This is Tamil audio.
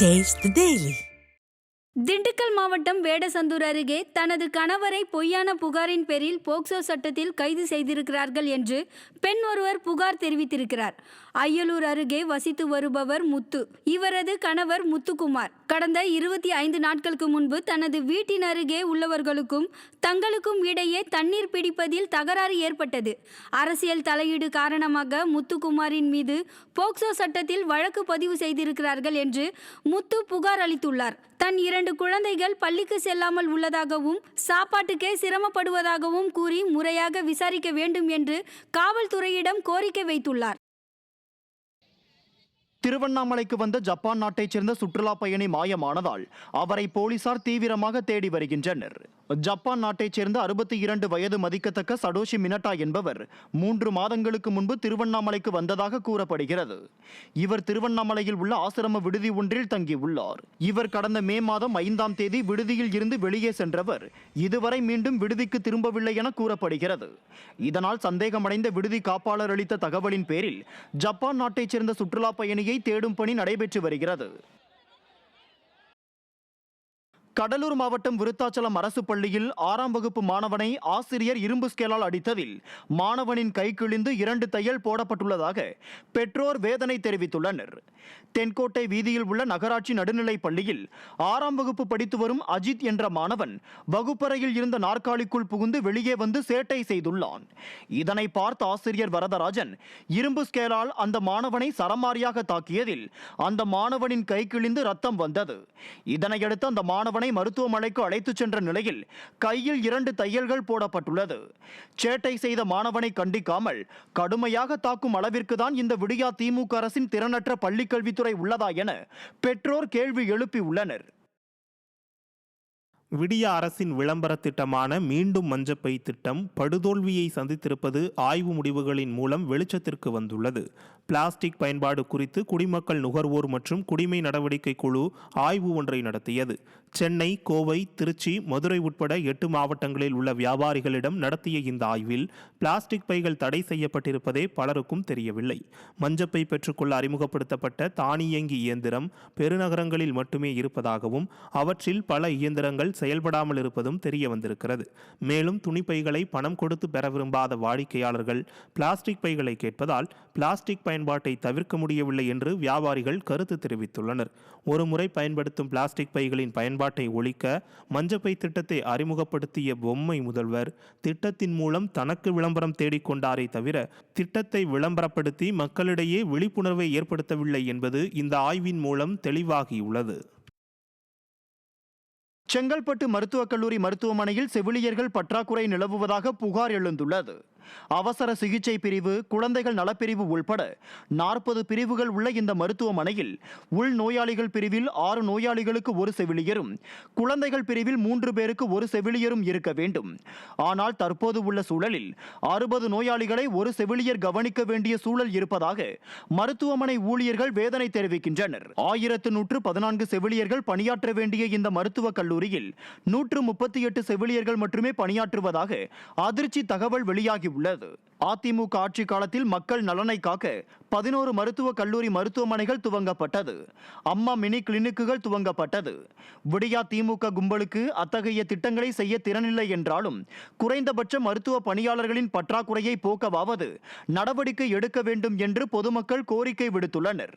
Taste the Daily. திண்டுக்கல் மாவட்டம் வேடசந்தூர் அருகே தனது கணவரை பொய்யான புகாரின் பேரில் போக்சோ சட்டத்தில் கைது செய்திருக்கிறார்கள் என்று பெண் ஒருவர் புகார் தெரிவித்திருக்கிறார். அய்யலூர் அருகே வசித்து வருபவர் முத்து. இவரது கணவர் முத்துக்குமார். கடந்த இருபத்தி ஐந்து நாட்களுக்கு முன்பு தனது வீட்டின் அருகே உள்ளவர்களுக்கும் தங்களுக்கும் இடையே தண்ணீர் பிடிப்பதில் தகராறு ஏற்பட்டது. அரசியல் தலையீடு காரணமாக முத்துக்குமாரின் மீது போக்சோ சட்டத்தில் வழக்கு பதிவு செய்திருக்கிறார்கள் என்று முத்து புகார் அளித்துள்ளார். தன் இரண்டு இரண்டு குழந்தைகள் பள்ளிக்கு செல்லாமல் உள்ளதாகவும் சாப்பாட்டுக்கே சிரமப்படுவதாகவும் கூறி முறையாக விசாரிக்க வேண்டும் என்று காவல்துறையிடம் கோரிக்கை வைத்துள்ளார். திருவண்ணாமலைக்கு வந்த ஜப்பான் நாட்டைச் சேர்ந்த சுற்றுலா பயணி மாயமானதால் அவரை போலீசார் தீவிரமாக தேடி வருகின்றனர். ஜப்பான் நாட்டைச் சேர்ந்த அறுபத்தி இரண்டு வயது மதிக்கத்தக்க சடோஷி மினட்டா என்பவர் மூன்று மாதங்களுக்கு முன்பு திருவண்ணாமலைக்கு வந்ததாக கூறப்படுகிறது. இவர் திருவண்ணாமலையில் உள்ள ஆசிரம விடுதி ஒன்றில் தங்கியுள்ளார். இவர் கடந்த மே மாதம் ஐந்தாம் தேதி விடுதியில் இருந்து வெளியே சென்றவர். இதுவரை மீண்டும் விடுதிக்கு திரும்பவில்லை என கூறப்படுகிறது. இதனால் சந்தேகமடைந்த விடுதி காப்பாளர் அளித்த தகவலின் பேரில் ஜப்பான் நாட்டைச் சேர்ந்த சுற்றுலா பயணியை தேடும் பணி நடைபெற்று வருகிறது. கடலூர் மாவட்டம் விருத்தாச்சலம் அரசு பள்ளியில் ஆறாம் வகுப்பு மாணவனை ஆசிரியர் இரும்பு ஸ்கேலால் அடித்ததில் மாணவனின் கை கிழிந்து இரண்டு தையல் போடப்பட்டுள்ளதாக பெற்றோர் வேதனை தெரிவித்துள்ளனர். தென்கோட்டை வீதியில் உள்ள நகராட்சி நடுநிலைப் பள்ளியில் ஆறாம் வகுப்பு படித்து வரும் அஜித் என்ற மாணவன் வகுப்பறையில் இருந்த நாற்காலிக்குள் புகுந்து வெளியே வந்து சேட்டை செய்துள்ளான். இதனை பார்த்த ஆசிரியர் வரதராஜன் இரும்பு ஸ்கேலால் அந்த மாணவனை சரமாரியாக தாக்கியதில் அந்த மாணவனின் கை கிழிந்து ரத்தம் வந்தது. இதனையடுத்து அந்த மாணவன் மருத்துவமனைக்கு அழைத்துச் சென்ற நிலையில் கையில் இரண்டு தையல்கள் போடப்பட்டுள்ளது. சேட்டை செய்த மாணவனை கண்டிக்காமல் கடுமையாக தாக்கும் அளவிற்கு தான் இந்த விடியா திமுக அரசின் திறனற்ற பள்ளிக்கல்வித்துறை உள்ளதா என பெற்றோர் கேள்வி எழுப்பியுள்ளனர் விடிய அரசின் விளம்பர திட்டமான மீண்டும் மஞ்சப்பை திட்டம் படுதோல்வியை சந்தித்திருப்பது ஆய்வு முடிவுகளின் மூலம் வெளிச்சத்திற்கு வந்துள்ளது. பிளாஸ்டிக் பயன்பாடு குறித்து குடிமக்கள் நுகர்வோர் மற்றும் குடிமை நடவடிக்கை குழு ஆய்வு ஒன்றை நடத்தியது. சென்னை கோவை திருச்சி மதுரை உட்பட எட்டு மாவட்டங்களில் உள்ள வியாபாரிகளிடம் நடத்திய இந்த ஆய்வில் பிளாஸ்டிக் பைகள் தடை செய்யப்பட்டிருப்பதே பலருக்கும் தெரியவில்லை. மஞ்சப்பை பெற்றுக்கொள்ள அறிமுகப்படுத்தப்பட்ட தானியங்கி இயந்திரம் பெருநகரங்களில் மட்டுமே இருப்பதாகவும் அவற்றில் பல இயந்திரங்கள் செயல்படாமல் இருப்பதும் தெரிய வந்திருக்கிறது. மேலும் துணிப்பைகளை பணம் கொடுத்து பெற விரும்பாத வாடிக்கையாளர்கள் பிளாஸ்டிக் பைகளை கேட்பதால் பிளாஸ்டிக் பயன்பாட்டை தவிர்க்க முடியவில்லை என்று வியாபாரிகள் கருத்து தெரிவித்துள்ளனர். ஒரு முறை பயன்படுத்தும் பிளாஸ்டிக் பைகளின் பயன்பாட்டை ஒழிக்க மஞ்சப்பை திட்டத்தை அறிமுகப்படுத்திய பொம்மை முதல்வர் திட்டத்தின் மூலம் தனக்கு விளம்பரம் தேடிக்கொண்டாரே தவிர திட்டத்தை விளம்பரப்படுத்தி மக்களிடையே விழிப்புணர்வை ஏற்படுத்தவில்லை என்பது இந்த ஆய்வின் மூலம் தெளிவாகியுள்ளது. செங்கல்பட்டு மருத்துவக் கல்லூரி மருத்துவமனையில் செவிலியர்கள் பற்றாக்குறை நிலவுவதாக புகார் எழுந்துள்ளது. அவசர சிகிச்சை பிரிவு குழந்தைகள் நலப்பிரிவு உள்பட நாற்பது பிரிவுகள் உள்ள இந்த மருத்துவமனையில் உள் நோயாளிகள் பிரிவில் ஆறு நோயாளிகளுக்கு ஒரு செவிலியரும் குழந்தைகள் பிரிவில் மூன்று பேருக்கு ஒரு செவிலியரும் இருக்க வேண்டும். ஆனால் தற்போது உள்ள சூழலில் அறுபது நோயாளிகளை ஒரு செவிலியர் கவனிக்க வேண்டிய சூழல் இருப்பதாக மருத்துவமனை ஊழியர்கள் வேதனை தெரிவிக்கின்றனர். ஆயிரத்து நூற்று பதினான்கு செவிலியர்கள் பணியாற்ற வேண்டிய இந்த மருத்துவக் கல்லூரியில் நூற்று முப்பத்தி எட்டு செவிலியர்கள் மட்டுமே பணியாற்றுவதாக அதிர்ச்சி தகவல் வெளியாகியுள்ளது. அதிமுக ஆட்சி காலத்தில் மக்கள் நலனை காக்க பதினோரு மருத்துவக் கல்லூரி மருத்துவமனைகள் துவங்கப்பட்டது. அம்மா மினி கிளினிக்குகள் துவங்கப்பட்டது. விடியா திமுக கும்பலுக்கு அத்தகைய திட்டங்களை செய்ய திறனில்லை என்றாலும் குறைந்தபட்ச மருத்துவ பணியாளர்களின் பற்றாக்குறையை போக்கவாவது நடவடிக்கை எடுக்க வேண்டும் என்று பொதுமக்கள் கோரிக்கை விடுத்துள்ளனர்.